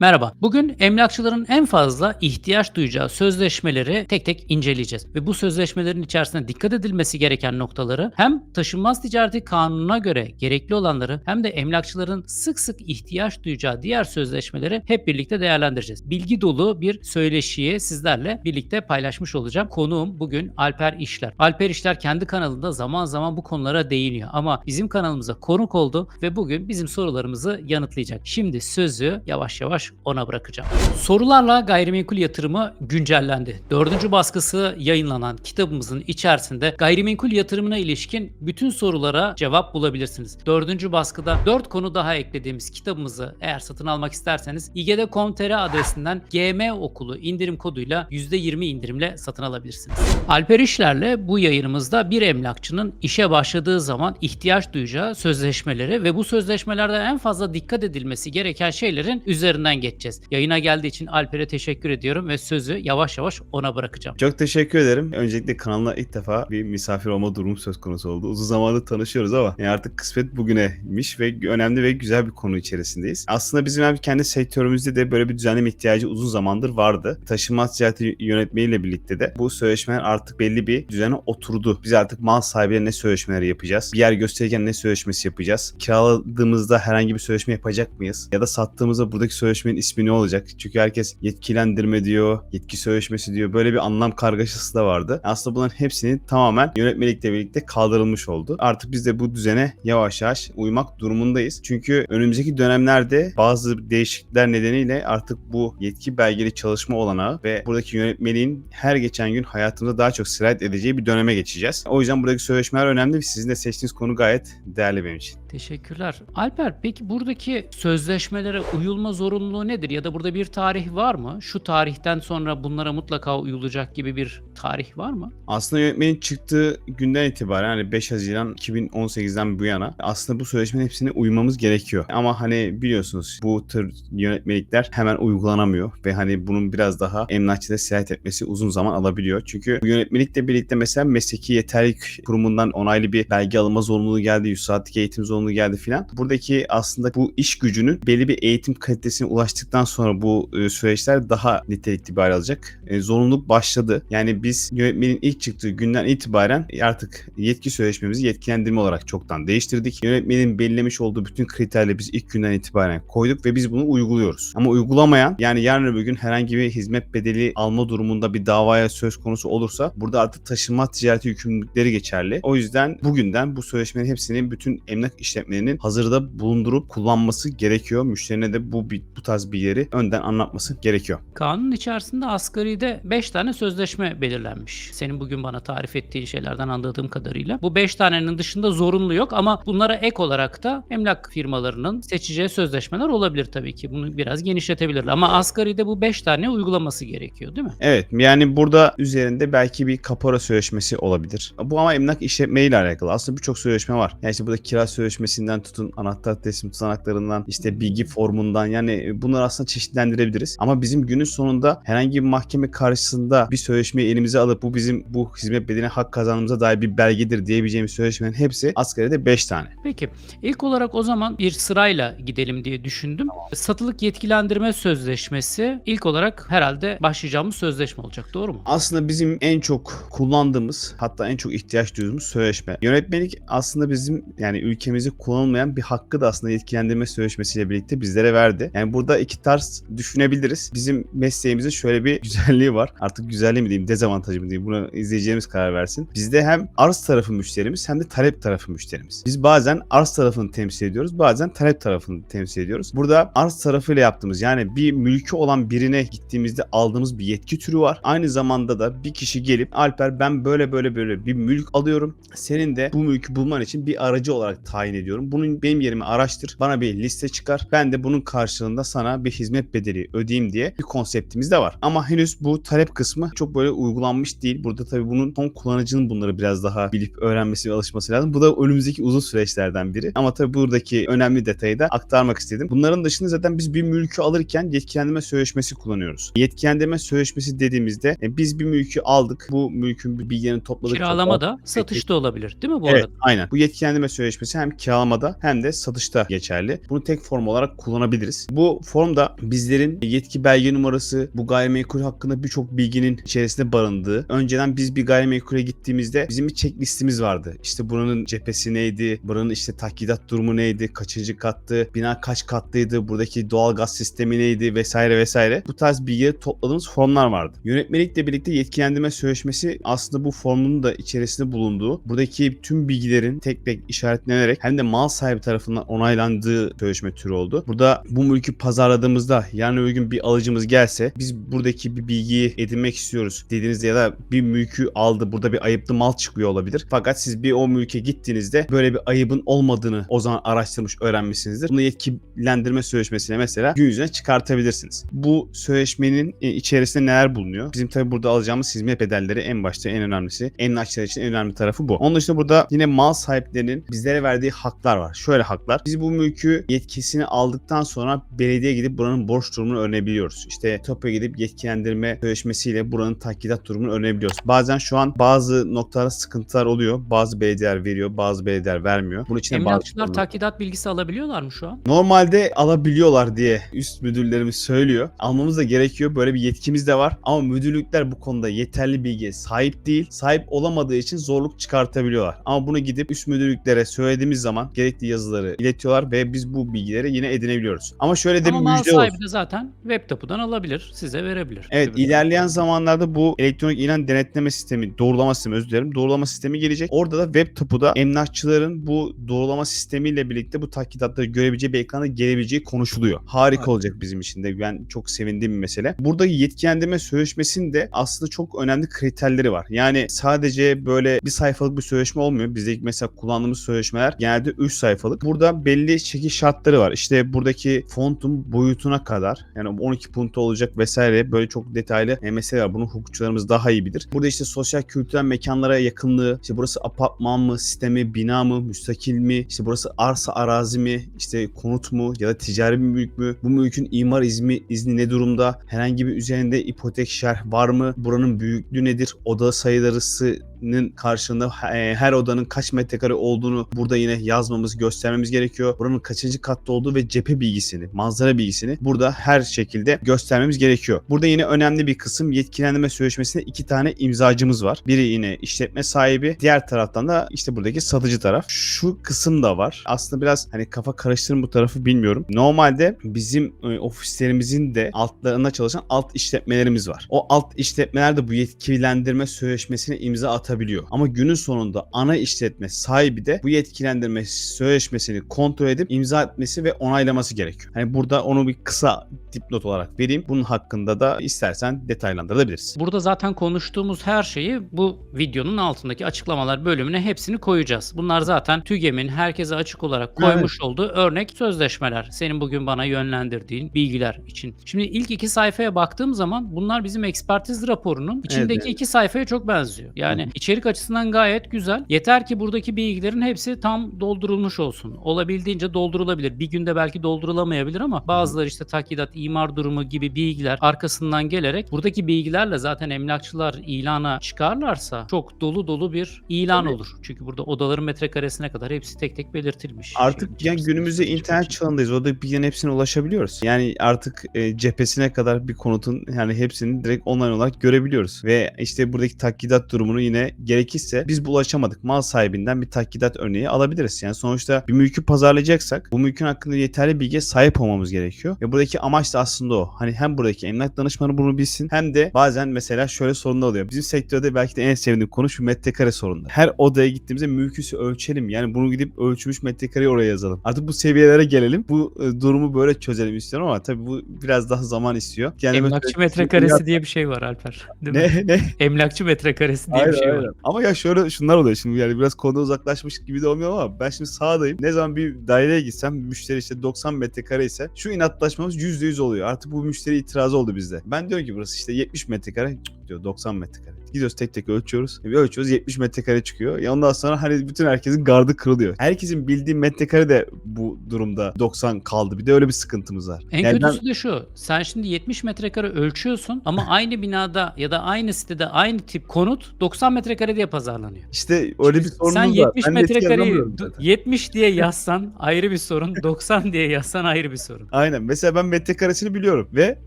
Merhaba. Bugün emlakçıların en fazla ihtiyaç duyacağı sözleşmeleri tek tek inceleyeceğiz. Ve bu sözleşmelerin içerisinde dikkat edilmesi gereken noktaları hem taşınmaz ticareti kanununa göre gerekli olanları hem de emlakçıların sık sık ihtiyaç duyacağı diğer sözleşmeleri hep birlikte değerlendireceğiz. Bilgi dolu bir söyleşiyi sizlerle birlikte paylaşmış olacağım. Konuğum bugün Alper İşler. Alper İşler kendi kanalında zaman zaman bu konulara değiniyor ama bizim kanalımıza konuk oldu ve bugün bizim sorularımızı yanıtlayacak. Şimdi sözü yavaş yavaş ona bırakacağım. Sorularla gayrimenkul yatırımı güncellendi. Dördüncü baskısı yayınlanan kitabımızın içerisinde gayrimenkul yatırımına ilişkin bütün sorulara cevap bulabilirsiniz. Dördüncü baskıda dört konu daha eklediğimiz kitabımızı eğer satın almak isterseniz igede.com.tr adresinden GM okulu indirim koduyla %20 indirimle satın alabilirsiniz. Alper İşler'le bu yayınımızda bir emlakçının işe başladığı zaman ihtiyaç duyacağı sözleşmeleri ve bu sözleşmelerde en fazla dikkat edilmesi gereken şeylerin üzerinden geçeceğiz. Yayına geldiği için Alper'e teşekkür ediyorum ve sözü yavaş yavaş ona bırakacağım. Çok teşekkür ederim. Öncelikle kanalına ilk defa bir misafir olma durumu söz konusu oldu. Uzun zamandır tanışıyoruz ama yani artık kısmet bugüneymiş ve önemli ve güzel bir konu içerisindeyiz. Aslında bizim hem kendi sektörümüzde de böyle bir düzenleme ihtiyacı uzun zamandır vardı. Taşınmaz ticareti yönetmeliğiyle birlikte de bu sözleşmeler artık belli bir düzene oturdu. Biz artık mal sahibiyle ne sözleşmeleri yapacağız? Bir yer gösterirken ne sözleşmesi yapacağız? Kiraladığımızda herhangi bir sözleşme yapacak mıyız? Ya da sattığımızda buradaki sözleşmenin ismi ne olacak? Çünkü herkes yetkilendirme diyor, yetki sözleşmesi diyor. Böyle bir anlam kargaşası da vardı. Aslında bunların hepsini tamamen yönetmelikle birlikte kaldırılmış oldu. Artık biz de bu düzene yavaş yavaş uymak durumundayız. Çünkü önümüzdeki dönemlerde bazı değişiklikler nedeniyle artık bu yetki belgeli çalışma olanağı ve buradaki yönetmeliğin her geçen gün hayatımıza daha çok sirayet edeceği bir döneme geçeceğiz. O yüzden buradaki sözleşmeler önemli ve sizin de seçtiğiniz konu gayet değerli benim için. Teşekkürler. Alper peki buradaki sözleşmelere uyulma zorunluluğu nedir? Ya da burada bir tarih var mı? Şu tarihten sonra bunlara mutlaka uyulacak gibi bir tarih var mı? Aslında yönetmenin çıktığı günden itibaren hani 5 Haziran 2018'den bu yana aslında bu sözleşmenin hepsine uymamız gerekiyor. Ama hani biliyorsunuz bu tür yönetmelikler hemen uygulanamıyor ve hani bunun biraz daha emlakçıda sirayet etmesi uzun zaman alabiliyor. Çünkü yönetmelikle birlikte mesela mesleki yeterlilik kurumundan onaylı bir belge alınma zorunluluğu geldi, 100 saatlik eğitim zorunluluğu geldi filan. Buradaki aslında bu iş gücünün belli bir eğitim kalitesine ulaştıktan sonra bu e, süreçler daha nitelikli bir hale alacak. E, zorunluluk başladı. Yani biz yönetmenin ilk çıktığı günden itibaren artık yetki sözleşmemizi yetkilendirme olarak çoktan değiştirdik. Yönetmenin belirlemiş olduğu bütün kriterleri biz ilk günden itibaren koyduk ve biz bunu uyguluyoruz. Ama uygulamayan yani yarın öbür gün herhangi bir hizmet bedeli alma durumunda bir davaya söz konusu olursa burada artık taşınma ticareti yükümlülükleri geçerli. O yüzden bugünden bu sözleşmelerin hepsini bütün emlak işletmelerinin hazırda bulundurup kullanması gerekiyor. Müşterine de bu bu tarz bir yeri önden anlatması gerekiyor. Kanun içerisinde asgaride 5 tane sözleşme belirlenmiş. Senin bugün bana tarif ettiğin şeylerden anladığım kadarıyla. Bu 5 tanenin dışında zorunlu yok ama bunlara ek olarak da emlak firmalarının seçeceği sözleşmeler olabilir tabii ki. Bunu biraz genişletebilirler ama asgaride bu 5 tane uygulaması gerekiyor değil mi? Evet yani burada üzerinde belki bir kapora sözleşmesi olabilir. Bu ama emlak işletmeyle alakalı. Aslında birçok sözleşme var. Yani işte burada kira sözleşmesinden tutun anahtar teslim tutanaklarından işte bilgi formundan yani bunları aslında çeşitlendirebiliriz. Ama bizim günün sonunda herhangi bir mahkeme karşısında bir sözleşmeyi elimize alıp bu bizim bu hizmet bedeline hak kazanmamıza dair bir belgedir diyebileceğimiz sözleşmelerin hepsi asgaride 5 tane. Peki ilk olarak o zaman bir sırayla gidelim diye düşündüm. Satılık yetkilendirme sözleşmesi ilk olarak herhalde başlayacağımız sözleşme olacak doğru mu? Aslında bizim en çok kullandığımız hatta en çok ihtiyaç duyduğumuz sözleşme. Yönetmelik aslında bizim yani ülkemizde kullanılmayan bir hakkı da aslında yetkilendirme sözleşmesiyle birlikte bizlere verdi. Yani burada iki tarz düşünebiliriz. Bizim mesleğimizin şöyle bir güzelliği var. Artık güzelliği mi diyeyim, dezavantajı mı diyeyim bunu izleyeceğimiz karar versin. Bizde hem arz tarafı müşterimiz hem de talep tarafı müşterimiz. Biz bazen arz tarafını temsil ediyoruz, bazen talep tarafını temsil ediyoruz. Burada arz tarafıyla yaptığımız yani bir mülkü olan birine gittiğimizde aldığımız bir yetki türü var. Aynı zamanda da bir kişi gelip Alper ben böyle böyle böyle bir mülk alıyorum. Senin de bu mülkü bulman için bir aracı olarak tayin ediyorum. Bunun benim yerimi araştır. Bana bir liste çıkar. Ben de bunun karşılığında sana bir hizmet bedeli ödeyeyim diye bir konseptimiz de var. Ama henüz bu talep kısmı çok böyle uygulanmış değil. Burada tabii bunun son kullanıcının bunları biraz daha bilip öğrenmesi ve alışması lazım. Bu da önümüzdeki uzun süreçlerden biri. Ama tabii buradaki önemli detayı da aktarmak istedim. Bunların dışında zaten biz bir mülkü alırken yetkilendirme sözleşmesi kullanıyoruz. Yetkilendirme sözleşmesi dediğimizde e, biz bir mülkü aldık. Bu mülkün bilgilerini topladık. Kiralama da satışta olabilir değil mi bu Evet arada? aynen. Bu yetkilendirme sözleşmesi hem kiralamada hem de satışta geçerli. Bunu tek form olarak kullanabiliriz. Bu formda bizlerin yetki belge numarası, bu gayrimenkul hakkında birçok bilginin içerisinde barındığı. Önceden biz bir gayrimenkule gittiğimizde bizim bir checklistimiz vardı. İşte buranın cephesi neydi, buranın işte tahkidat durumu neydi, kaçıncı kattı, bina kaç katlıydı, buradaki doğal gaz sistemi neydi vesaire vesaire. Bu tarz bilgileri topladığımız formlar vardı. Yönetmelikle birlikte yetkilendirme sözleşmesi aslında bu formun da içerisinde bulunduğu, buradaki tüm bilgilerin tek tek işaretlenerek hem de mal sahibi tarafından onaylandığı sözleşme türü oldu. Burada bu mülkü pazarladığımızda yarın öbür gün bir alıcımız gelse biz buradaki bir bilgiyi edinmek istiyoruz dediğinizde ya da bir mülkü aldı burada bir ayıplı mal çıkıyor olabilir. Fakat siz bir o mülke gittiğinizde böyle bir ayıbın olmadığını o zaman araştırmış öğrenmişsinizdir. Bunu yetkilendirme sözleşmesine mesela gün yüzüne çıkartabilirsiniz. Bu sözleşmenin e, içerisinde neler bulunuyor? Bizim tabi burada alacağımız hizmet bedelleri en başta en önemlisi. Emlakçılar için en önemli tarafı bu. Onun dışında burada yine mal sahiplerinin bizlere verdiği haklar var. Şöyle haklar. Biz bu mülkü yetkisini aldıktan sonra belediye gidip buranın borç durumunu öğrenebiliyoruz. İşte TOP'a gidip yetkilendirme sözleşmesiyle buranın tahkikat durumunu öğrenebiliyoruz. Bazen şu an bazı noktalarda sıkıntılar oluyor. Bazı belediyeler veriyor, bazı belediyeler vermiyor. Bunun için Emlakçılar takidat bilgisi alabiliyorlar mı şu an? Normalde alabiliyorlar diye üst müdürlerimiz söylüyor. Almamız da gerekiyor. Böyle bir yetkimiz de var. Ama müdürlükler bu konuda yeterli bilgiye sahip değil. Sahip olamadığı için zorluk çıkartabiliyorlar. Ama bunu gidip üst müdürlüklere söylediğimiz zaman gerekli yazıları iletiyorlar ve biz bu bilgileri yine edinebiliyoruz. Ama şöyle de Mal müjde sahibi olsun. de zaten web tapudan alabilir. Size verebilir. Evet Öbür- ilerleyen zamanlarda bu elektronik ilan denetleme sistemi, doğrulama sistemi özür dilerim. Doğrulama sistemi gelecek. Orada da web tapuda emlakçıların bu doğrulama sistemiyle birlikte bu tahkidatları görebileceği bir ekranda gelebileceği konuşuluyor. Harika Evet. olacak bizim için de. Ben çok sevindiğim bir mesele. Burada yetkilendirme sözleşmesinin de aslında çok önemli kriterleri var. Yani sadece böyle bir sayfalık bir sözleşme olmuyor. Bizdeki mesela kullandığımız sözleşmeler genelde 3 sayfalık. Burada belli şekil şartları var. İşte buradaki fontun boyutuna kadar yani 12 punto olacak vesaire böyle çok detaylı mesele var. Bunu hukukçularımız daha iyi bilir. Burada işte sosyal kültürel mekanlara yakınlığı, işte burası apartman mı, site mi, bina mı, müstakil mi, işte burası arsa arazi mi, işte konut mu ya da ticari bir mülk mü, bu mülkün imar izni, izni ne durumda, herhangi bir üzerinde ipotek şerh var mı, buranın büyüklüğü nedir, oda sayılarısının karşılığında e, her odanın kaç metrekare olduğunu burada yine yazmamız, göstermemiz gerekiyor. Buranın kaçıncı katta olduğu ve cephe bilgisini, manzara bilgisini burada her şekilde göstermemiz gerekiyor. Burada yine önemli bir kısım yetkilendirme sözleşmesinde iki tane imzacımız var. Biri yine işletme sahibi, diğer taraftan da işte buradaki satıcı taraf. Şu kısım da var. Aslında biraz hani kafa karıştırın bu tarafı bilmiyorum. Normalde bizim e, ofislerimizin de altlarında çalışan alt işletmelerimiz var. O alt işletmeler de bu yetkilendirme sözleşmesine imza atabiliyor. Ama günün sonunda ana işletme sahibi de bu yetkilendirme sözleşmesini kontrol edip imza etmesi ve onaylaması gerekiyor. Hani burada onu bir kısa dipnot olarak vereyim. Bunun hakkında da istersen detaylandırabiliriz. Burada zaten konuştuğumuz her şeyi bu videonun altındaki açıklamalar bölümüne hepsini koyacağız. Bunlar zaten TÜGEM'in herkese açık olarak koymuş olduğu örnek sözleşmeler. Senin bugün bana yönlendirdiğin bilgiler için. Şimdi ilk iki sayfaya baktığım zaman bunlar bizim ekspertiz raporunun içindeki Evet. iki sayfaya çok benziyor. Yani içerik açısından gayet güzel. Yeter ki buradaki bilgilerin hepsi tam doldurulmuş olsun. Olabildiğince doldurulabilir. Bir günde belki doldurulamayabilir ama bazıları işte takidat, imar durumu gibi bilgiler arkasından gelerek buradaki bilgilerle zaten emlakçılar ilana çıkarlarsa çok dolu dolu bir ilan Tabii. olur. Çünkü burada odaların metrekaresine kadar hepsi tek tek belirtilmiş. Artık Şimdi yani içerisinde günümüzde çıkmış internet çağındayız. Orada bilgilerin hepsine ulaşabiliyoruz. Yani artık e, cephesine kadar bir konutun yani hepsini direkt online olarak görebiliyoruz. Ve işte buradaki takkidat durumunu yine gerekirse biz bu ulaşamadık. Mal sahibinden bir takkidat örneği alabiliriz. Yani sonuçta bir mülkü pazarlayacaksak bu mülkün hakkında yeterli bilgiye sahip olmamız gerekiyor. Ve buradaki amaç da aslında o. Hani hem buradaki emlak danışmanı bunu bilsin hem de bazen mesela şöyle sorunlar oluyor. Bizim sektörde belki de en sevdiğim konu şu metrekare sorunları. Her odaya gittiğimizde mülküsü ölçelim. Yani bunu gidip ölçmüş metrekareyi oraya yazalım. Artık bu seviyelere gelelim. Bu e, durumu böyle çözelim istiyorum ama tabii bu biraz daha zaman istiyor. Yani Emlakçı metrekaresi diye bir şey var Alper. Değil mi? ne ne? Emlakçı metrekaresi diye Aynen, bir şey var. aynen. Ama ya şöyle şunlar oluyor şimdi yani biraz konuda uzaklaşmış gibi de olmuyor ama ben şimdi sahadayım. Ne zaman bir daireye gitsem müşteri işte 90 metrekare ise şu inatlaşmamız %100 oluyor. Artık bu müşteri itirazı oldu bizde. Ben diyorum ki burası işte 70 metrekare. Diyor 90 metrekare. Gidiyoruz tek tek ölçüyoruz. Bir ölçüyoruz 70 metrekare çıkıyor. Ya ondan sonra hani bütün herkesin gardı kırılıyor. Herkesin bildiği metrekare de bu durumda 90 kaldı. Bir de öyle bir sıkıntımız var. En Yani ben- kötüsü de şu. Sen şimdi 70 metrekare ölçüyorsun ama aynı binada ya da aynı sitede aynı tip konut 90 metrekare diye pazarlanıyor. işte öyle bir Şimdi sorunumuz Sen var. 70 Ben de etki metrekareyi alamıyorum du- zaten. 70 diye yazsan ayrı bir sorun, 90 diye yazsan ayrı bir sorun. Aynen. Mesela ben metrekaresini biliyorum ve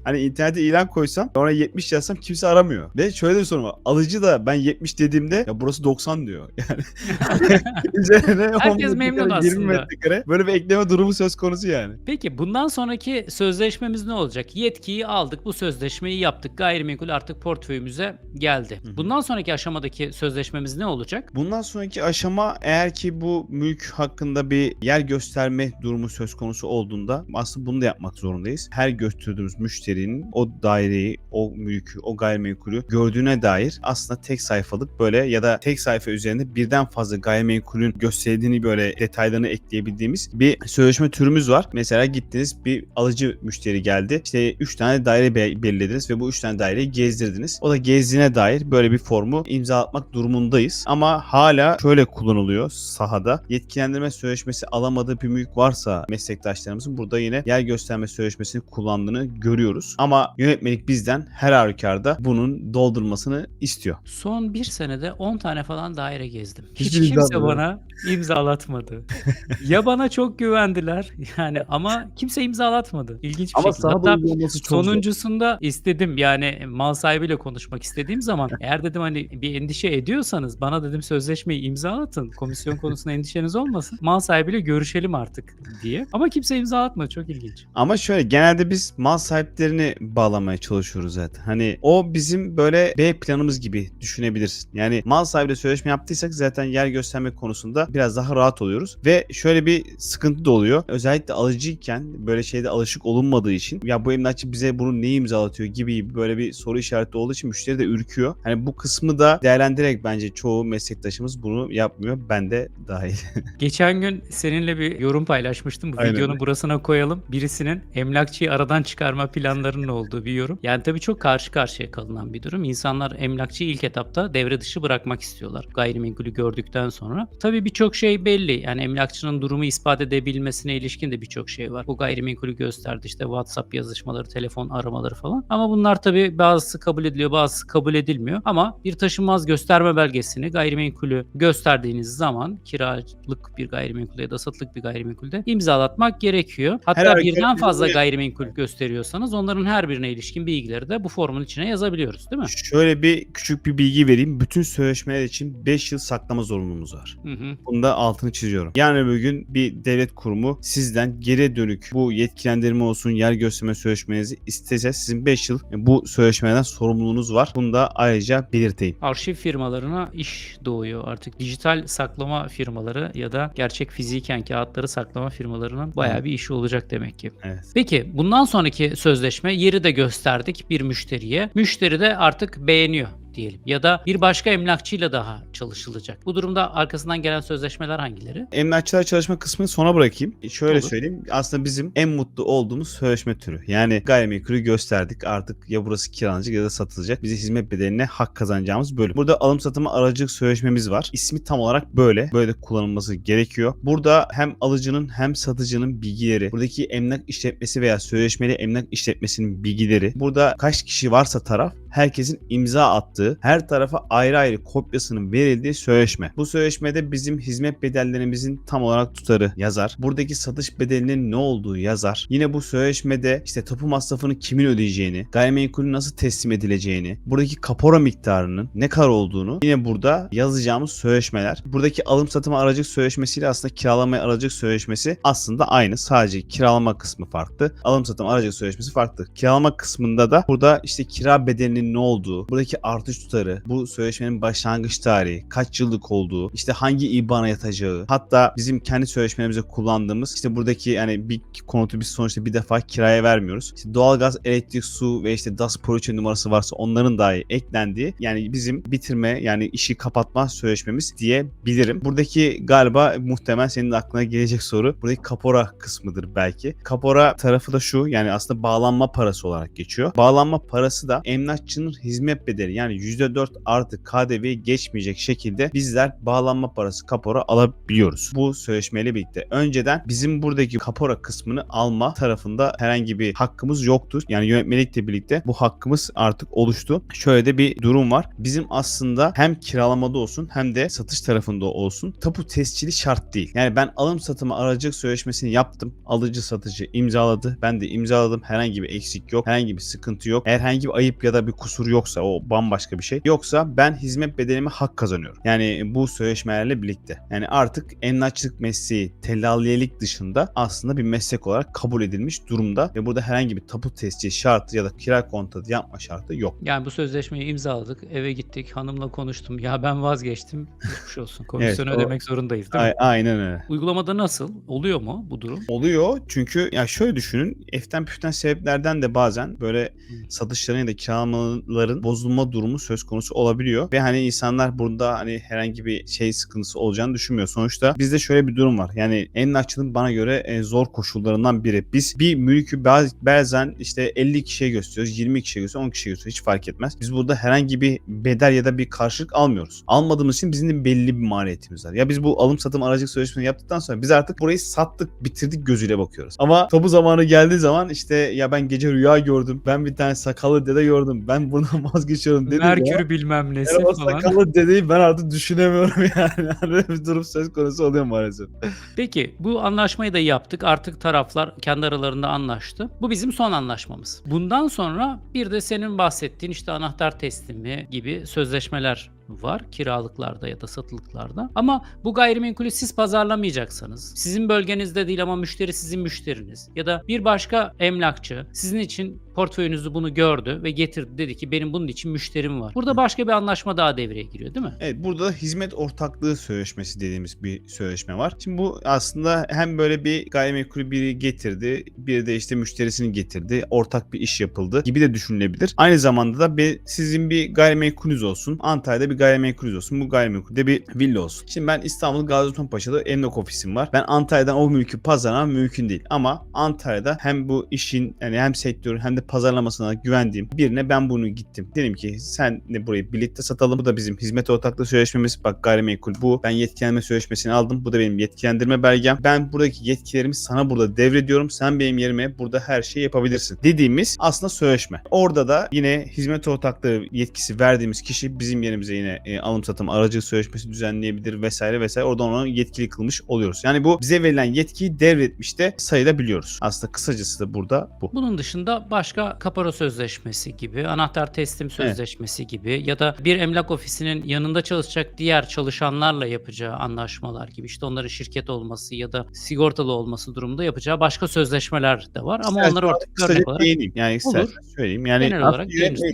hani internete ilan koysam sonra 70 yazsam kimse aramıyor. Ve şöyle bir sorun var. Alıcı da ben 70 dediğimde ya burası 90 diyor. Yani üzerine 10 Herkes memnun metrekare, 20 aslında. metrekare böyle bir ekleme durumu söz konusu yani. Peki bundan sonraki sözleşmemiz ne olacak? Yetkiyi aldık, bu sözleşmeyi yaptık. Gayrimenkul artık portföyümüze geldi. Hı hı. Bundan sonraki aşamadaki sözleşmemiz ne olacak? Bundan sonraki aşama eğer ki bu mülk hakkında bir yer gösterme durumu söz konusu olduğunda aslında bunu da yapmak zorundayız. Her götürdüğümüz müşterinin o daireyi, o mülkü, o gayrimenkulü gördüğüne dair aslında tek sayfalık böyle ya da tek sayfa üzerinde birden fazla gayrimenkulün gösterdiğini böyle detaylarını ekleyebildiğimiz bir sözleşme türümüz var. Mesela gittiniz bir alıcı müşteri geldi. İşte 3 tane daire be- belirlediniz ve bu 3 tane daireyi gezdirdiniz. O da gezdiğine dair böyle bir formu imzalatmak durumundayız. Ama hala şöyle kullanılıyor sahada. Yetkilendirme sözleşmesi alamadığı bir mülk varsa meslektaşlarımızın burada yine yer gösterme sözleşmesini kullandığını görüyoruz. Ama yönetmelik bizden her halükarda bunun doldurmasını istiyor. Son bir senede 10 tane falan daire gezdim. Hiç Hiçbir kimse bana imzalatmadı. ya bana çok güvendiler yani ama kimse imzalatmadı. İlginç bir Ama şekilde. Hatta çok zor. Sonuncusunda istedim yani mal sahibiyle konuşmak istediğim zaman eğer dedim hani bir endişe ediyorsanız bana dedim sözleşmeyi imzalatın. Komisyon konusunda endişeniz olmasın. Mal sahibiyle görüşelim artık diye. Ama kimse imzalatmadı çok ilginç. Ama şöyle genelde biz mal sahiplerini bağlamaya çalışıyoruz zaten. Hani o bizim böyle B planımız gibi düşünebilirsin. Yani mal sahibiyle sözleşme yaptıysak zaten yer gösterme konusunda biraz daha rahat oluyoruz. Ve şöyle bir sıkıntı da oluyor. Özellikle alıcıyken böyle şeyde alışık olunmadığı için ya bu emlakçı bize bunu neyi imzalatıyor gibi böyle bir soru işareti olduğu için müşteri de ürküyor. Hani bu kısmı da değerlendirerek bence çoğu meslektaşımız bunu yapmıyor. Ben de dahil. Geçen gün seninle bir yorum paylaşmıştım. Bu Aynen. videonun burasına koyalım. Birisinin emlakçıyı aradan çıkarma planlarının olduğu bir yorum. Yani tabii çok karşı karşıya kalınan bir durum. İnsanlar emlakçıyı ilk etapta devre dışı bırakmak istiyorlar. Gayrimenkulü gördükten sonra. Tabii birçok şey belli. Yani emlakçının durumu ispat edebilmesine ilişkin de birçok şey var. Bu gayrimenkulü gösterdi işte WhatsApp yazışmaları, telefon aramaları falan. Ama bunlar tabii bazısı kabul ediliyor, bazısı kabul edilmiyor. Ama bir taşınmaz gösterme belgesini gayrimenkulü gösterdiğiniz zaman kiralık bir gayrimenkulde ya da satılık bir gayrimenkulde imzalatmak gerekiyor. Hatta Her birden fazla gayrimenkul gösteriyorsanız onların her birine ilişkin bilgileri de bu formun içine yazabiliyoruz değil mi? Şöyle bir küçük bir bilgi vereyim. Bütün sözleşmeler için 5 yıl saklama zorunluluğumuz var. Hı hı. Bunu da altını çiziyorum. Yani bir gün bir devlet kurumu sizden geriye dönük bu yetkilendirme olsun, yer gösterme sözleşmenizi istese sizin 5 yıl bu sözleşmeden sorumluluğunuz var. Bunu da ayrıca belirteyim. Arşiv firmalarına iş doğuyor artık. Dijital saklama firmaları ya da gerçek fiziken kağıtları saklama firmalarının bayağı bir işi olacak demek ki. Evet. Peki bundan sonraki sözleşme yeri de gösterdik bir müşteriye. Müşteri de artık beğeniyor diyelim ya da bir başka emlakçıyla daha çalışılacak. Bu durumda arkasından gelen sözleşmeler hangileri? Emlakçılar çalışma kısmını sona bırakayım. Şöyle Olur. söyleyeyim. Aslında bizim en mutlu olduğumuz sözleşme türü. Yani gayrimenkulü gösterdik. Artık ya burası kiralanacak ya da satılacak. Bize hizmet bedeline hak kazanacağımız bölüm. Burada alım satımı aracılık sözleşmemiz var. İsmi tam olarak böyle. Böyle kullanılması gerekiyor. Burada hem alıcının hem satıcının bilgileri, buradaki emlak işletmesi veya sözleşmeli emlak işletmesinin bilgileri, burada kaç kişi varsa taraf herkesin imza attığı, her tarafa ayrı ayrı kopyasının verildiği sözleşme. Bu sözleşmede bizim hizmet bedellerimizin tam olarak tutarı yazar. Buradaki satış bedelinin ne olduğu yazar. Yine bu sözleşmede işte tapu masrafını kimin ödeyeceğini, gayrimenkulün nasıl teslim edileceğini, buradaki kapora miktarının ne kadar olduğunu yine burada yazacağımız sözleşmeler. Buradaki alım satım aracılık sözleşmesiyle aslında kiralama aracılık sözleşmesi aslında aynı. Sadece kiralama kısmı farklı. Alım satım aracılık sözleşmesi farklı. Kiralama kısmında da burada işte kira bedelinin ne olduğu, buradaki artış tutarı, bu sözleşmenin başlangıç tarihi, kaç yıllık olduğu, işte hangi IBAN'a yatacağı, hatta bizim kendi sözleşmelerimize kullandığımız işte buradaki yani bir konutu biz sonuçta bir defa kiraya vermiyoruz. İşte doğalgaz, elektrik, su ve işte DAS poliçe numarası varsa onların dahi eklendiği yani bizim bitirme yani işi kapatma sözleşmemiz diyebilirim. Buradaki galiba muhtemel senin aklına gelecek soru buradaki kapora kısmıdır belki. Kapora tarafı da şu yani aslında bağlanma parası olarak geçiyor. Bağlanma parası da emlakçı emlakçının hizmet bedeli yani %4 artı KDV'yi geçmeyecek şekilde bizler bağlanma parası kapora alabiliyoruz. Bu sözleşmeyle birlikte. Önceden bizim buradaki kapora kısmını alma tarafında herhangi bir hakkımız yoktu. Yani yönetmelikle birlikte bu hakkımız artık oluştu. Şöyle de bir durum var. Bizim aslında hem kiralamada olsun hem de satış tarafında olsun tapu tescili şart değil. Yani ben alım satımı aracılık sözleşmesini yaptım. Alıcı satıcı imzaladı. Ben de imzaladım. Herhangi bir eksik yok. Herhangi bir sıkıntı yok. Herhangi bir ayıp ya da bir kusur yoksa o bambaşka bir şey. Yoksa ben hizmet bedelime hak kazanıyorum. Yani bu sözleşmelerle birlikte. Yani artık emlakçılık mesleği tellalliyelik dışında aslında bir meslek olarak kabul edilmiş durumda ve burada herhangi bir tapu tescili şartı ya da kira kontratı yapma şartı yok. Yani bu sözleşmeyi imzaladık, eve gittik, hanımla konuştum. Ya ben vazgeçtim. Geçmiş olsun. Komisyonu o- ödemek zorundayız değil mi? A- aynen öyle. Uygulamada nasıl? Oluyor mu bu durum? Oluyor çünkü ya şöyle düşünün eften püften sebeplerden de bazen böyle satışların ya da kiralamaların bozulma durumu söz konusu olabiliyor ve hani insanlar burada hani herhangi bir şey sıkıntısı olacağını düşünmüyor. Sonuçta bizde şöyle bir durum var. Yani emlakçılığın bana göre e, zor koşullarından biri. Biz bir mülkü baz- bazen işte 50 kişiye gösteriyoruz, 20 kişiye gösteriyoruz, 10 kişiye gösteriyoruz. Hiç fark etmez. Biz burada herhangi bir bedel ya da bir karşılık almıyoruz. Almadığımız için bizim de belli bir maliyetimiz var. Ya biz bu alım satım aracılık sözleşmesini yaptıktan sonra biz artık burayı sattık, bitirdik gözüyle bakıyoruz. Ama tabu zamanı geldiği zaman işte ya ben gece rüya gördüm. Ben bir tane sakallı dede gördüm. Ben bundan vazgeçiyorum dedim. Merkür bilmem nesi Yani o falan. sakallı dedeyi ben artık düşünemiyorum yani. öyle bir durum söz konusu oluyor maalesef. Peki bu anlaşmayı da yaptık. Artık taraflar kendi aralarında anlaştı. Bu bizim son anlaşmamız. Bundan sonra bir de senin bahsettiğin işte anahtar teslimi gibi sözleşmeler var kiralıklarda ya da satılıklarda. Ama bu gayrimenkulü siz pazarlamayacaksanız, sizin bölgenizde değil ama müşteri sizin müşteriniz ya da bir başka emlakçı sizin için portföyünüzde bunu gördü ve getirdi dedi ki benim bunun için müşterim var. Burada başka bir anlaşma daha devreye giriyor değil mi? Evet burada da hizmet ortaklığı sözleşmesi dediğimiz bir sözleşme var. Şimdi bu aslında hem böyle bir gayrimenkulü biri getirdi, biri de işte müşterisini getirdi, ortak bir iş yapıldı gibi de düşünülebilir. Aynı zamanda da bir, sizin bir gayrimenkulünüz olsun, Antalya'da bir gayrimenkulünüz olsun, bu gayrimenkulde bir villa olsun. Şimdi ben İstanbul Gazi Osman Paşa'da emlak ofisim var. Ben Antalya'dan o mülkü pazarlamam mümkün değil. Ama Antalya'da hem bu işin yani hem sektörün hem de pazarlamasına güvendiğim birine ben bunu gittim. Dedim ki sen de burayı birlikte satalım. Bu da bizim hizmet ortaklığı sözleşmemiz. Bak gayrimenkul bu. Ben yetkilendirme sözleşmesini aldım. Bu da benim yetkilendirme belgem. Ben buradaki yetkilerimi sana burada devrediyorum. Sen benim yerime burada her şeyi yapabilirsin. Dediğimiz aslında sözleşme. Orada da yine hizmet ortaklığı yetkisi verdiğimiz kişi bizim yerimize yine e, alım satım aracı sözleşmesi düzenleyebilir vesaire vesaire. Oradan onu yetkili kılmış oluyoruz. Yani bu bize verilen yetkiyi devretmiş de sayılabiliyoruz. Aslında kısacası da burada bu. Bunun dışında başka kapora sözleşmesi gibi, anahtar teslim sözleşmesi gibi ya da bir emlak ofisinin yanında çalışacak diğer çalışanlarla yapacağı anlaşmalar gibi işte onların şirket olması ya da sigortalı olması durumunda yapacağı başka sözleşmeler de var ama ortak kısaca örnek olarak değineyim. Yani Olur. söyleyeyim. Yani Genel olarak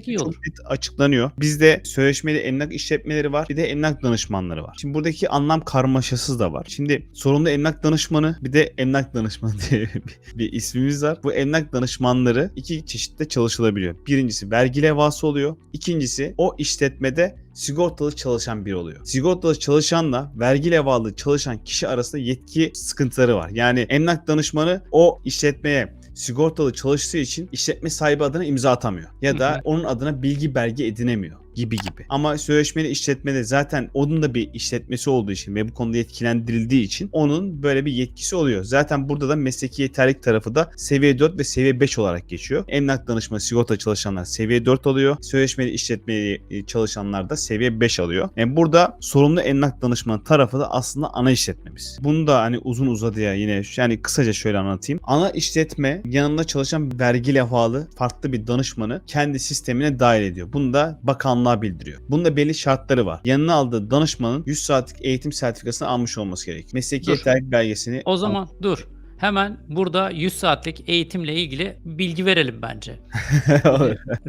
iyi çok net açıklanıyor. Bizde sözleşmeli emlak işletmeleri var. Bir de emlak danışmanları var. Şimdi buradaki anlam karmaşası da var. Şimdi sorumlu emlak danışmanı bir de emlak danışmanı diye bir, bir ismimiz var. Bu emlak danışmanları iki çeşitte çalışılabiliyor. Birincisi vergi levhası oluyor. İkincisi o işletmede sigortalı çalışan biri oluyor. Sigortalı çalışanla vergi levhalı çalışan kişi arasında yetki sıkıntıları var. Yani emlak danışmanı o işletmeye sigortalı çalıştığı için işletme sahibi adına imza atamıyor. Ya da onun adına bilgi belge edinemiyor gibi gibi. Ama sözleşmeli işletmede zaten onun da bir işletmesi olduğu için ve bu konuda yetkilendirildiği için onun böyle bir yetkisi oluyor. Zaten burada da mesleki yeterlik tarafı da seviye 4 ve seviye 5 olarak geçiyor. Emlak danışma sigorta çalışanlar seviye 4 alıyor. Sözleşmeli işletmeli e, çalışanlar da seviye 5 alıyor. Yani burada sorumlu emlak danışmanı tarafı da aslında ana işletmemiz. Bunu da hani uzun uzadıya yine yani kısaca şöyle anlatayım. Ana işletme yanında çalışan vergi levhalı farklı bir danışmanı kendi sistemine dahil ediyor. Bunu da bakanlığa bildiriyor. Bunun da belli şartları var. Yanına aldığı danışmanın 100 saatlik eğitim sertifikasını almış olması gerekiyor. Mesleki Dur. yeterlik belgesini O zaman dur. Hemen burada 100 saatlik eğitimle ilgili bilgi verelim bence.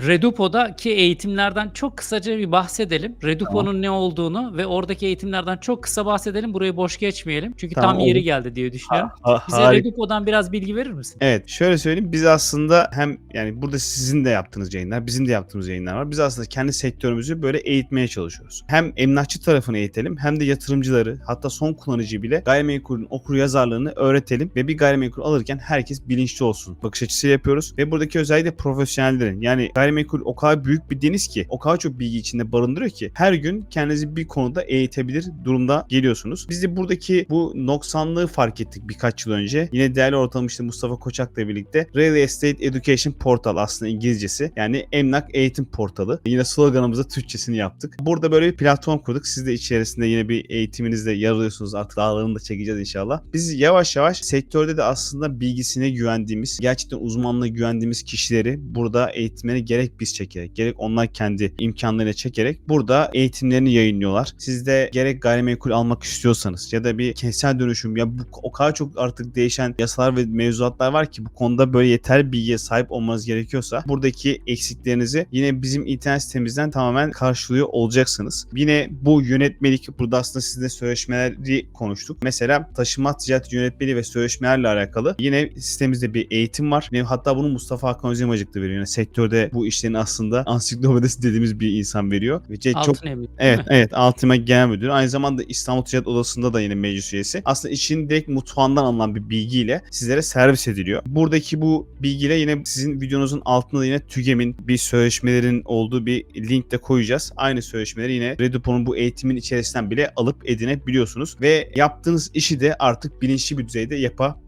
Redupo'daki eğitimlerden çok kısaca bir bahsedelim. Redupo'nun ne olduğunu ve oradaki eğitimlerden çok kısa bahsedelim. Burayı boş geçmeyelim. Çünkü Tamam, tam yeri olur. geldi diye düşünüyorum. Ha- Bize harika. Redupo'dan biraz bilgi verir misin? Evet şöyle söyleyeyim biz aslında hem yani burada sizin de yaptığınız yayınlar bizim de yaptığımız yayınlar var. Biz aslında kendi sektörümüzü böyle eğitmeye çalışıyoruz. Hem emlakçı tarafını eğitelim hem de yatırımcıları hatta son kullanıcıyı bile gayrimenkulün okur yazarlığını öğretelim ve bir bir gayrimenkul alırken herkes bilinçli olsun. Bakış açısı yapıyoruz ve buradaki özellikle profesyonellerin yani gayrimenkul o kadar büyük bir deniz ki o kadar çok bilgi içinde barındırıyor ki her gün kendinizi bir konuda eğitebilir durumda geliyorsunuz. Biz de buradaki bu noksanlığı fark ettik birkaç yıl önce. Yine değerli ortamı işte Mustafa Koçak'la birlikte Real Estate Education Portal aslında İngilizcesi. Yani emlak eğitim portalı. Yine sloganımızda Türkçesini yaptık. Burada böyle bir platform kurduk. Siz de içerisinde yine bir eğitiminizde yer. Artık dağlarını da çekeceğiz inşallah. Biz yavaş yavaş sektörde de aslında bilgisine güvendiğimiz, gerçekten uzmanlığa güvendiğimiz kişileri burada eğitimleri gerek biz çekerek, gerek onlar kendi imkanlarıyla çekerek burada eğitimlerini yayınlıyorlar. Siz de gerek gayrimenkul almak istiyorsanız ya da bir kentsel dönüşüm ya bu o kadar çok artık değişen yasalar ve mevzuatlar var ki bu konuda böyle yeterli bilgiye sahip olmanız gerekiyorsa buradaki eksiklerinizi yine bizim internet sitemizden tamamen karşılıyor olacaksınız. Yine bu yönetmelik burada aslında sizinle sözleşmeleri konuştuk. Mesela taşıma ticaret yönetmeliği ve sözleşmelerle alakalı yine sitemizde bir eğitim var. Yine hatta bunu Mustafa Hakan Özemacık da veriyor. Yani sektörde bu işlerin aslında ansiklopedisi dediğimiz bir insan veriyor. Ve çok Altın Evet evet Altıma Genel Müdürü. Aynı zamanda İstanbul Ticaret Odası'nda da yine meclis üyesi. Aslında işin direkt mutfağından alınan bir bilgiyle sizlere servis ediliyor. Buradaki bu bilgiyle yine sizin videonuzun altında da yine TÜGEM'in bir sözleşmelerin olduğu bir link de koyacağız. Aynı sözleşmeleri yine Redupo'nun bu eğitimin içerisinden bile alıp edinebiliyorsunuz. Ve yaptığınız işi de artık bilinçli bir düzeyde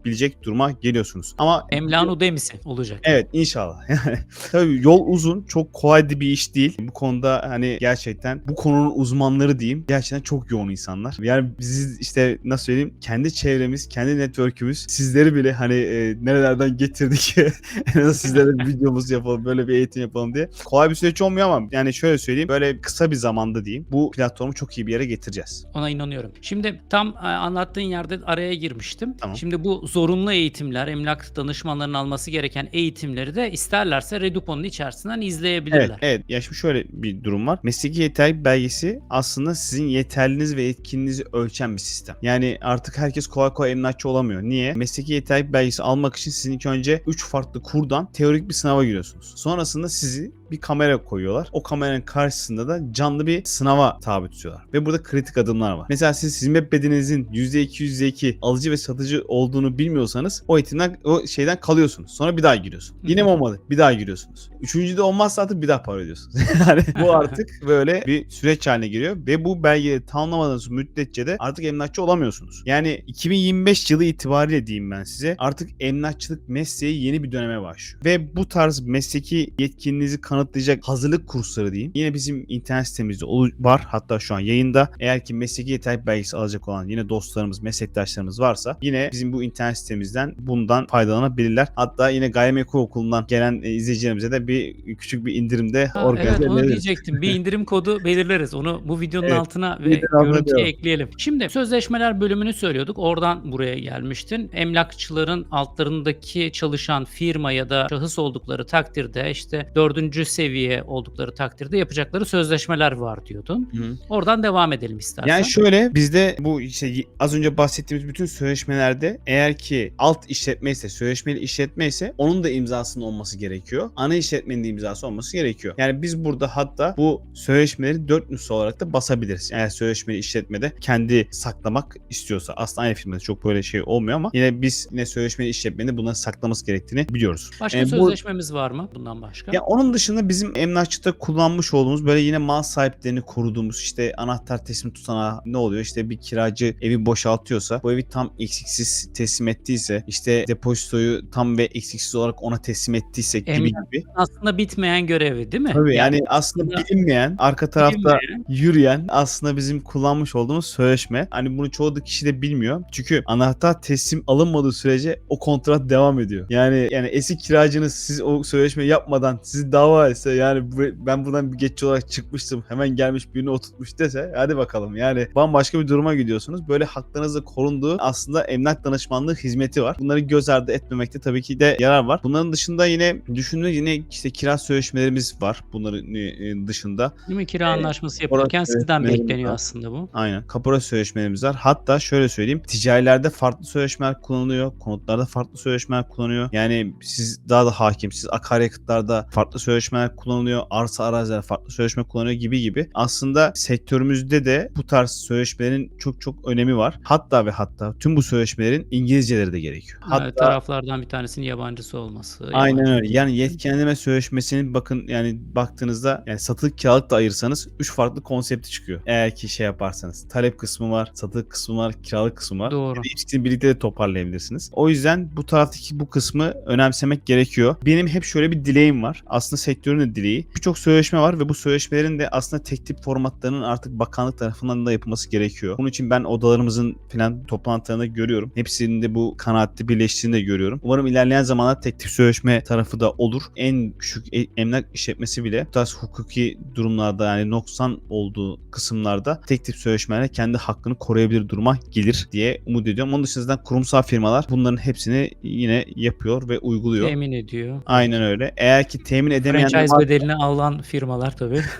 yapabilecek duruma geliyorsunuz. Ama Emlak'ın Udemy'si olacak. Evet inşallah. Yani tabii yol uzun, çok kolay bir iş değil. Bu konuda hani gerçekten bu konunun uzmanları diyeyim. Gerçekten çok yoğun insanlar. Yani bizi işte nasıl söyleyeyim kendi çevremiz, kendi network'ümüz sizleri bile hani e, nerelerden getirdik. en azından sizlere bir videomuz yapalım, böyle bir eğitim yapalım diye. Kolay bir süreç olmuyor ama yani şöyle söyleyeyim böyle kısa bir zamanda diyeyim bu platformu çok iyi bir yere getireceğiz. Ona inanıyorum. Şimdi tam e, anlattığın yerde araya girmiştim. Tamam. Şimdi bu zorunlu eğitimler, emlak danışmanlarının alması gereken eğitimleri de isterlerse Redupo'nun içerisinden izleyebilirler. Evet, evet. Ya şimdi şöyle bir durum var. Mesleki yeterlilik belgesi aslında sizin yeterliliğiniz ve etkinliğinizi ölçen bir sistem. Yani artık herkes kolay kolay emlakçı olamıyor. Niye? Mesleki yeterlilik belgesi almak için sizin ilk önce 3 farklı kurdan teorik bir sınava giriyorsunuz. Sonrasında sizi bir kamera koyuyorlar. O kameranın karşısında da canlı bir sınava tabi tutuyorlar. Ve burada kritik adımlar var. Mesela siz hizmet bedeninizin %2 %2 alıcı ve satıcı olduğunu bilmiyorsanız o eğitimden o şeyden kalıyorsunuz. Sonra bir daha giriyorsun. Yine mi olmadı? Bir daha giriyorsunuz. Üçüncüde olmazsa artık bir daha para ödüyorsunuz. yani bu artık böyle bir süreç haline giriyor ve bu belgeyi tamamlamadığınız müddetçe de artık emlakçı olamıyorsunuz. Yani 2025 yılı itibariyle diyeyim ben size artık emlakçılık mesleği yeni bir döneme başlıyor. Ve bu tarz mesleki yetkinliğinizi kanıtlayacak hazırlık kursları diyeyim. Yine bizim internet sitemizde var. Hatta şu an yayında. Eğer ki mesleki yeterlilik belgesi alacak olan yine dostlarımız, meslektaşlarımız varsa yine bizim bu internet sitemizden bundan faydalanabilirler. Hatta yine gayrimenkul okulundan gelen e, izleyicilerimize de bir küçük bir indirimde organize evet onu diyecektim. Bir indirim kodu belirleriz. Onu bu videonun Evet, altına ve görüntüye ekleyelim. Şimdi sözleşmeler bölümünü söylüyorduk. Oradan buraya gelmiştin. Emlakçıların altlarındaki çalışan firma ya da şahıs oldukları takdirde işte dördüncü seviye oldukları takdirde yapacakları sözleşmeler var diyordun. Hı. Oradan devam edelim istersen. Yani şöyle bizde bu işte az önce bahsettiğimiz bütün sözleşmelerde eğer ki alt işletme ise sözleşmeli işletme ise onun da imzasının olması gerekiyor. Ana işletmenin de imzası olması gerekiyor. Yani biz burada hatta bu sözleşmeleri dört nüsha olarak da basabiliriz. Eğer sözleşmeli işletmede kendi saklamak istiyorsa. Aslında aynı firmada çok böyle şey olmuyor ama yine biz yine sözleşmeli işletmenin bunları saklaması gerektiğini biliyoruz. Başka bu- sözleşmemiz var mı bundan başka? ya onun dışında bizim emlakçıda kullanmış olduğumuz böyle yine mal sahiplerini koruduğumuz işte anahtar teslim tutanağı ne oluyor? İşte bir kiracı evi boşaltıyorsa bu evi tam eksiksiz teslim ettiyse işte depozitoyu tam ve eksiksiz olarak ona teslim ettiyse gibi Emlak- gibi. Aslında bitmeyen görevi değil mi? Tabii yani, aslında aslında bilinmeyen arka tarafta bilinmeyen- yürüyen aslında bizim kullanmış olduğumuz sözleşme. Hani bunu çoğu da kişi de bilmiyor. Çünkü anahtar teslim alınmadığı sürece o kontrat devam ediyor. Yani yani eski kiracınız siz o sözleşme yapmadan sizi dava etse yani ben buradan bir geçici olarak çıkmıştım. Hemen gelmiş birini oturtmuş dese hadi bakalım. Yani bambaşka bir duruma gidiyorsunuz. Böyle haklarınızın korunduğu aslında emlak danışmanlığı hizmeti var. Bunları göz ardı etmemekte tabii ki de yarar var. Bunların dışında yine düşündüğünde yine işte kira sözleşmelerimiz var. Bunların e, dışında. Değil mi? Kira Ee, anlaşması yapılırken sizden bekleniyor var. aslında bu. Aynen. Kapora sözleşmelerimiz var. Hatta şöyle söyleyeyim. Ticarilerde farklı sözleşmeler kullanılıyor. Konutlarda farklı sözleşmeler kullanılıyor. Yani siz daha da hakimsiz. Akaryakıtlarda farklı sözleşmeler kullanılıyor. Arsa araziler farklı sözleşme kullanıyor gibi gibi. Aslında sektörümüzde de bu tarz sözleşmelerin çok çok önemi var. Hatta ve hatta tüm bu sözleşmelerin İngilizce İngilizceleri de gerekiyor. Hatta Evet, taraflardan bir tanesinin yabancısı olması. Aynen yabancı öyle. Yani olması. yetkilendirme sözleşmesinin bakın yani baktığınızda yani satılık kiralık da ayırsanız 3 farklı konsepti çıkıyor. Eğer ki şey yaparsanız. Talep kısmı var, satılık kısmı var, kiralık kısmı var. Doğru. Yani hepsini birlikte de toparlayabilirsiniz. O yüzden bu taraftaki bu kısmı önemsemek gerekiyor. Benim hep şöyle bir dileğim var. Aslında sektörün de dileği. Birçok sözleşme var ve bu sözleşmelerin de aslında tek tip formatlarının artık bakanlık tarafından da yapılması gerekiyor. Bunun için ben odalarımızın falan toplantılarında görüyorum. Hepsinin de bu kanaatte birleştiğini de görüyorum. Umarım ilerleyen zamanlar tek tip sözleşme tarafı da olur. En küçük e- emlak işletmesi bile bu tarz hukuki durumlarda yani noksan olduğu kısımlarda tek tip sözleşmelerle kendi hakkını koruyabilir duruma gelir diye umut ediyorum. Onun dışında zaten kurumsal firmalar bunların hepsini yine yapıyor ve uyguluyor. Temin ediyor. Aynen öyle. Eğer ki temin edemeyenler Franchise var- bedelini alan firmalar tabii.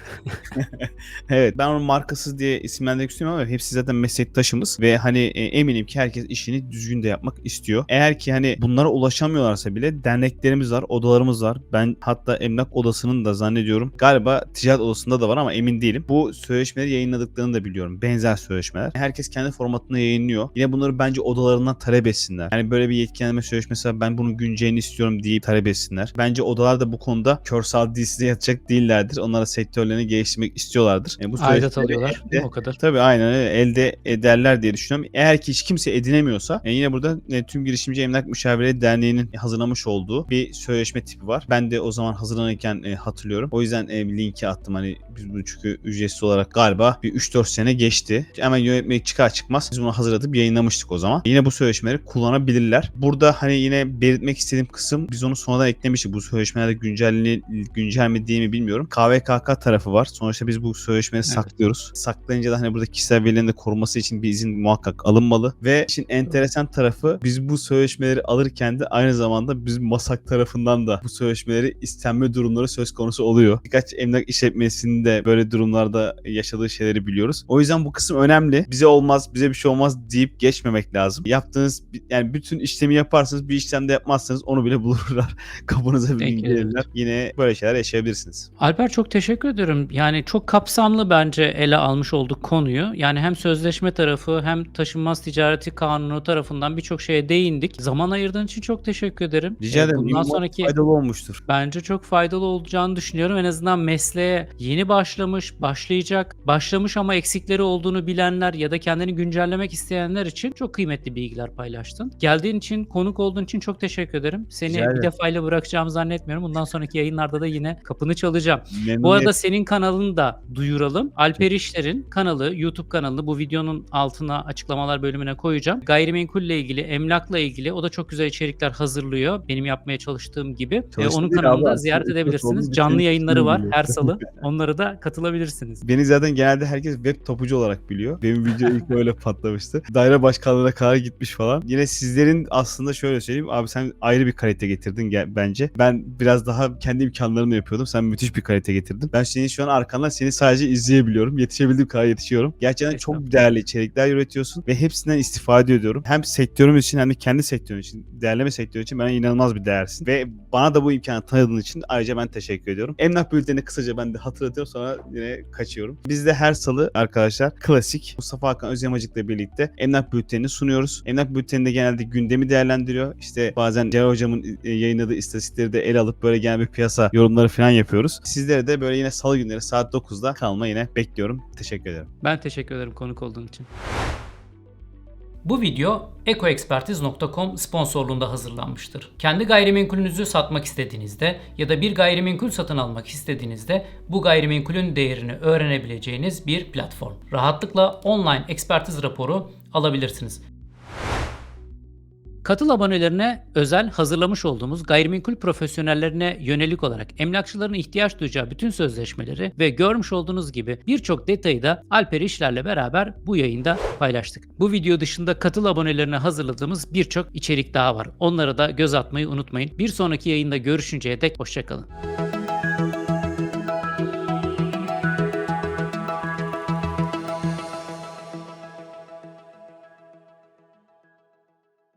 Evet ben onu markasız diye isimlendirmek istemiyorum ama hepsi zaten meslektaşımız ve hani e, eminim ki herkes işini düzgün de yapmak istiyor. Eğer ki hani bunlara ulaşamıyorlarsa bile derneklerimiz var, odalarımız var. Ben hatta emlak odasının da zannediyorum galiba ticaret odasında da var ama emin değilim. Bu sözleşmeleri yayınladıklarını da biliyorum. Benzer sözleşmeler. Herkes kendi formatında yayınlıyor. Yine bunları bence odalarından talep etsinler. Yani böyle bir yetkilendirme sözleşmesi var ben bunun güncelini istiyorum deyip talep etsinler. Bence odalar da bu konuda körsal dizide yatacak değillerdir. Onlar da sektörlerini geliştirmek istiyorlardır. Yani bu Aidat alıyorlar. elde- O kadar. Tabii aynen elde ederler diye düşünüyorum. Eğer ki hiç kimse edinemiyorsa e, yine burada e, tüm girişimci emlak müşavirleri derneğinin hazırlamış olduğu bir sözleşme tipi var. Ben de o zaman hazırlanırken e, hatırlıyorum. O yüzden e, linki attım hani biz bunu çünkü ücretsiz olarak galiba bir 3-4 sene geçti. Hemen yönetmelik çıkar çıkmaz biz bunu hazırlatıp yayınlamıştık o zaman. Yine bu sözleşmeleri kullanabilirler. Burada hani yine belirtmek istediğim kısım biz onu sonradan eklemiştik. Bu sözleşmelerde güncelli, güncel mi değil mi bilmiyorum. KVKK tarafı var. Sonuçta biz bu sözleşmeleri Evet. saklıyoruz. Saklayınca da hani burada kişisel verilerin de korunması için bir izin muhakkak alınmalı. Ve işin enteresan tarafı biz bu sözleşmeleri alırken de aynı zamanda biz MASAK tarafından da bu sözleşmeleri istenme durumları söz konusu oluyor. Birkaç emlak işletmesinin de böyle durumlarda yaşadığı şeyleri biliyoruz. O yüzden bu kısım önemli. Bize olmaz, bize bir şey olmaz deyip geçmemek lazım. Yaptığınız yani bütün işlemi yaparsınız bir işlemde yapmazsanız onu bile bulurlar. Kapınıza gelirler. Yine böyle şeyler yaşayabilirsiniz. Alper çok teşekkür ederim. Yani çok kapsamlı bence ele almış olduk konuyu. Yani hem sözleşme tarafı hem taşınmaz ticareti kanunu tarafından birçok şeye değindik. Zaman ayırdığın için çok teşekkür ederim. Rica Ee, ederim. Bundan sonraki faydalı olmuştur. Bence çok faydalı olacağını düşünüyorum. En azından mesleğe yeni başlamış, başlayacak, başlamış ama eksikleri olduğunu bilenler ya da kendini güncellemek isteyenler için çok kıymetli bilgiler paylaştın. Geldiğin için, konuk olduğun için çok teşekkür ederim. Seni Rica bir defayla bırakacağımı zannetmiyorum. Bundan sonraki yayınlarda da yine kapını çalacağım. Bu Memnuniyet- arada senin kanalını da duyuralım. Alper İşler'in kanalı, YouTube kanalı bu videonun altına açıklamalar bölümüne koyacağım. Gayrimenkulle ilgili, emlakla ilgili o da çok güzel içerikler hazırlıyor. Benim yapmaya çalıştığım gibi. Ve Çalıştığım onun kanalını da ziyaret edebilirsiniz. Canlı yayınları var her salı. Onlara da katılabilirsiniz. Beni zaten genelde herkes web topucu olarak biliyor. Benim video ilk öyle patlamıştı. Daire başkanlığına kadar gitmiş falan. Yine sizlerin aslında şöyle söyleyeyim. Abi sen ayrı bir kalite getirdin bence. Ben biraz daha kendi imkanlarımla yapıyordum. Sen müthiş bir kalite getirdin. Ben senin şu an arkandan seni sadece izleyebiliyorum. Yetişebildiğim kadar yetişiyorum. Gerçekten çok değerli içerikler üretiyorsun ve hepsinden istifade ediyorum. Hem sektörümüz için hem de kendi sektörün için, değerleme sektörü için bana inanılmaz bir değersin. Ve bana da bu imkanı tanıdığın için ayrıca ben teşekkür ediyorum. Emlak bültenini kısaca ben de hatırlatıyorum sonra yine kaçıyorum. Biz de her salı arkadaşlar klasik Mustafa Hakan Özyamacık'la birlikte emlak bültenini sunuyoruz. Emlak bülteninde genelde gündemi değerlendiriyor. İşte bazen Celal Hocam'ın e, yayınladığı istatistikleri de ele alıp böyle genel bir piyasa yorumları falan yapıyoruz. Sizlere de böyle yine salı günleri saat 9'da kalma yine bekliyorum. Teşekkür ederim. Ben teşekkür ederim konuk olduğun için. Bu video ekoexpertiz.com sponsorluğunda hazırlanmıştır. Kendi gayrimenkulünüzü satmak istediğinizde ya da bir gayrimenkul satın almak istediğinizde bu gayrimenkulün değerini öğrenebileceğiniz bir platform. Rahatlıkla online ekspertiz raporu alabilirsiniz. Katıl abonelerine özel hazırlamış olduğumuz gayrimenkul profesyonellerine yönelik olarak emlakçıların ihtiyaç duyacağı bütün sözleşmeleri ve görmüş olduğunuz gibi birçok detayı da Alper İşler'le beraber bu yayında paylaştık. Bu video dışında katıl abonelerine hazırladığımız birçok içerik daha var. Onlara da göz atmayı unutmayın. Bir sonraki yayında görüşünceye dek hoşçakalın.